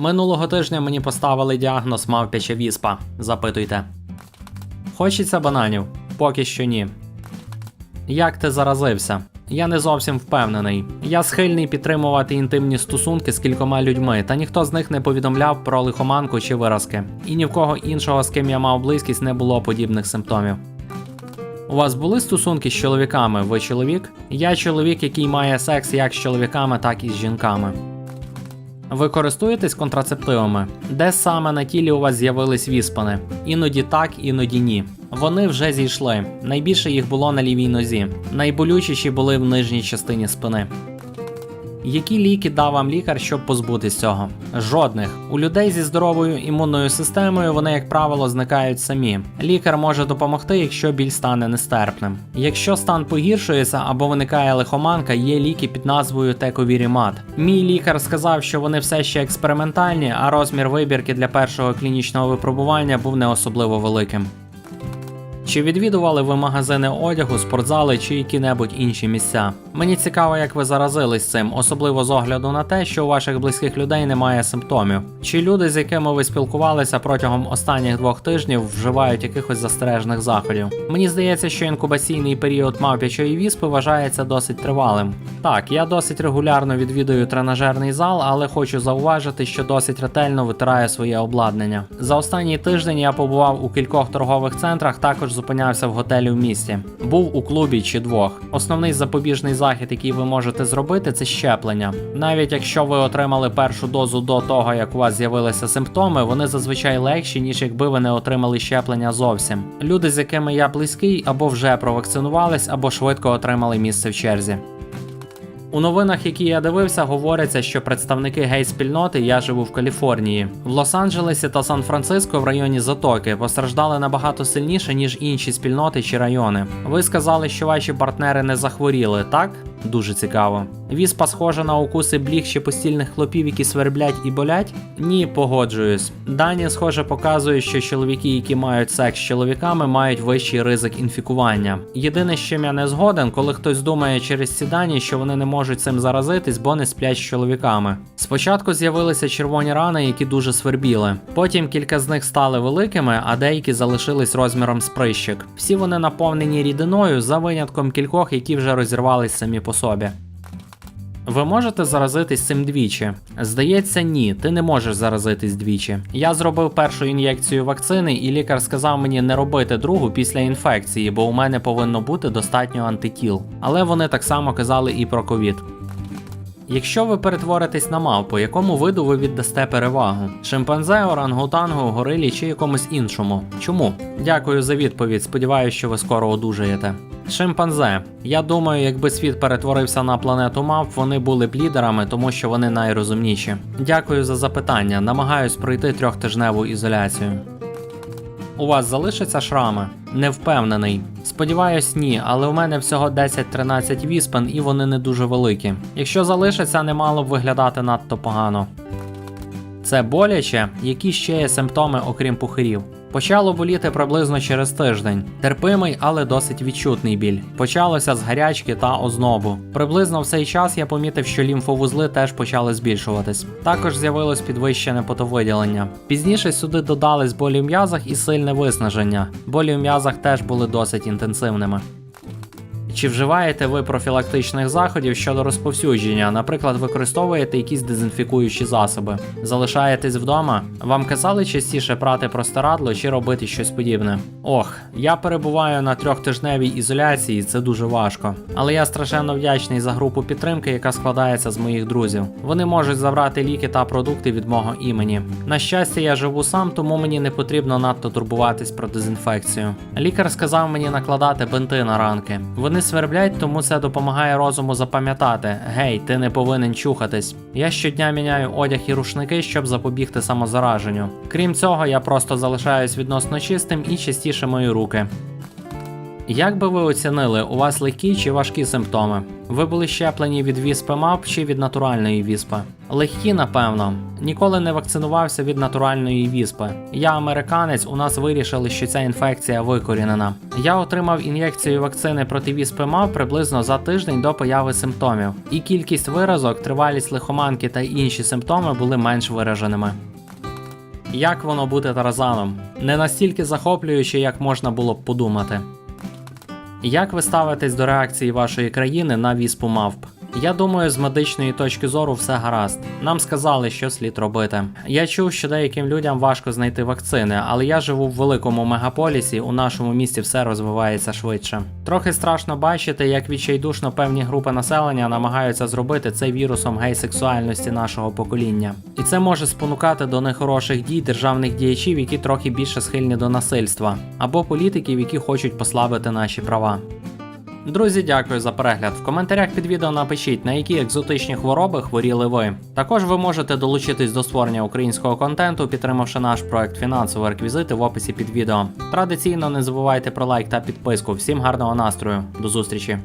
Минулого тижня мені поставили діагноз мавпяча віспа. Запитуйте. Хочеться бананів? Поки що ні. Як ти заразився? Я не зовсім впевнений. Я схильний підтримувати інтимні стосунки з кількома людьми, та ніхто з них не повідомляв про лихоманку чи виразки. І ні в кого іншого, з ким я мав близькість, не було подібних симптомів. У вас були стосунки з чоловіками? Ви чоловік? Я чоловік, який має секс як з чоловіками, так і з жінками. Ви користуєтесь контрацептивами? Де саме на тілі у вас з'явились віспани? Іноді так, іноді ні. Вони вже зійшли. Найбільше їх було на лівій нозі. Найболючіші були в нижній частині спини. Які ліки дав вам лікар, щоб позбутись цього? Жодних. У людей зі здоровою імунною системою вони, як правило, зникають самі. Лікар може допомогти, якщо біль стане нестерпним. Якщо стан погіршується або виникає лихоманка, є ліки під назвою Тековірімат. Мій лікар сказав, що вони все ще експериментальні, а розмір вибірки для першого клінічного випробування був не особливо великим. Чи відвідували ви магазини одягу, спортзали чи які-небудь інші місця? Мені цікаво, як ви заразились цим, особливо з огляду на те, що у ваших близьких людей немає симптомів. Чи люди, з якими ви спілкувалися протягом останніх двох тижнів, вживають якихось застережних заходів? Мені здається, що інкубаційний період мавпячої віспи вважається досить тривалим. Так, я досить регулярно відвідую тренажерний зал, але хочу зауважити, що досить ретельно витираю своє обладнання. За останній тиждень я побував у кількох торгових центрах, також зупинявся в готелі в місті. Був у клубі чи двох. Основний запобіжний захід, який ви можете зробити, це щеплення. Навіть якщо ви отримали першу дозу до того, як у вас з'явилися симптоми, вони зазвичай легші, ніж якби ви не отримали щеплення зовсім. Люди, з якими я близький, або вже провакцинувались, або швидко отримали місце в черзі. У новинах, які я дивився, говориться, що представники гей-спільноти я живу в Каліфорнії. В Лос-Анджелесі та Сан-Франциско в районі Затоки постраждали набагато сильніше, ніж інші спільноти чи райони. Ви сказали, що ваші партнери не захворіли, так? Дуже цікаво. Віспа схожа на укуси бліг чи постільних хлопів, які сверблять і болять? Ні, погоджуюсь. Дані, схоже, показують, що чоловіки, які мають секс з чоловіками, мають вищий ризик інфікування. Єдине, з чим я не згоден, коли хтось думає через ці дані, що вони не можуть цим заразитись, бо не сплять з чоловіками. Спочатку з'явилися червоні рани, які дуже свербіли. Потім кілька з них стали великими, а деякі залишились розміром з прищик. Всі вони наповнені рідиною за винятком кількох, які вже розірвались самі по собі. Ви можете заразитись цим двічі? Здається, ні, ти не можеш заразитись двічі. Я зробив першу ін'єкцію вакцини, і лікар сказав мені не робити другу після інфекції, бо у мене повинно бути достатньо антитіл. Але вони так само казали і про ковід. Якщо ви перетворитесь на мавпу, якому виду ви віддасте перевагу? Шимпанзе, орангутангу, горилі чи якомусь іншому? Чому? Дякую за відповідь. Сподіваюся, що ви скоро одужаєте. Шимпанзе. Я думаю, якби світ перетворився на планету мавп, вони були б лідерами, тому що вони найрозумніші. Дякую за запитання. Намагаюсь пройти трьохтижневу ізоляцію. У вас залишаться шрами? Не впевнений. Сподіваюсь, ні, але у мене всього 10-13 віспен і вони не дуже великі. Якщо залишаться, не мало б виглядати надто погано. Це боляче, які ще є симптоми, окрім пухирів. Почало боліти приблизно через тиждень. Терпимий, але досить відчутний біль. Почалося з гарячки та ознобу. Приблизно в цей час я помітив, що лімфовузли теж почали збільшуватись. Також з'явилось підвищене потовиділення. Пізніше сюди додались болі в м'язах і сильне виснаження. Болі в м'язах теж були досить інтенсивними. Чи вживаєте ви профілактичних заходів щодо розповсюдження? Наприклад, використовуєте якісь дезінфікуючі засоби? Залишаєтесь вдома? Вам казали частіше прати простирадло чи робити щось подібне? Ох, я перебуваю на трьохтижневій ізоляції, це дуже важко. Але я страшенно вдячний за групу підтримки, яка складається з моїх друзів. Вони можуть забрати ліки та продукти від мого імені. На щастя, я живу сам, тому мені не потрібно надто турбуватись про дезінфекцію. Лікар сказав мені накладати бинти на ранки. Вони сверблять, тому це допомагає розуму запам'ятати: гей, ти не повинен чухатись. Я щодня міняю одяг і рушники, щоб запобігти самозараженню. Крім цього, я просто залишаюсь відносно чистим і частіше мою руки. Як би ви оцінили, у вас легкі чи важкі симптоми? Ви були щеплені від віспи МАП чи від натуральної віспи? Легкі, напевно. Ніколи не вакцинувався від натуральної віспи. Я американець, у нас вирішили, що ця інфекція викорінена. Я отримав ін'єкцію вакцини проти віспи МАП приблизно за тиждень до появи симптомів, і кількість виразок, тривалість лихоманки та інші симптоми були менш вираженими. Як воно бути тарзаном? Не настільки захоплююче, як можна було б подумати. Як ви ставитесь до реакції вашої країни на віспу мавп? Я думаю, з медичної точки зору все гаразд. Нам сказали, що слід робити. Я чув, що деяким людям важко знайти вакцини, але я живу в великому мегаполісі, у нашому місті все розвивається швидше. Трохи страшно бачити, як відчайдушно певні групи населення намагаються зробити це вірусом гей-сексуальності нашого покоління. І це може спонукати до нехороших дій державних діячів, які трохи більше схильні до насильства, або політиків, які хочуть послабити наші права. Друзі, дякую за перегляд. В коментарях під відео напишіть, на які екзотичні хвороби хворіли ви. Також ви можете долучитись до створення українського контенту, підтримавши наш проект фінансові реквізити в описі під відео. Традиційно не забувайте про лайк та підписку. Всім гарного настрою. До зустрічі!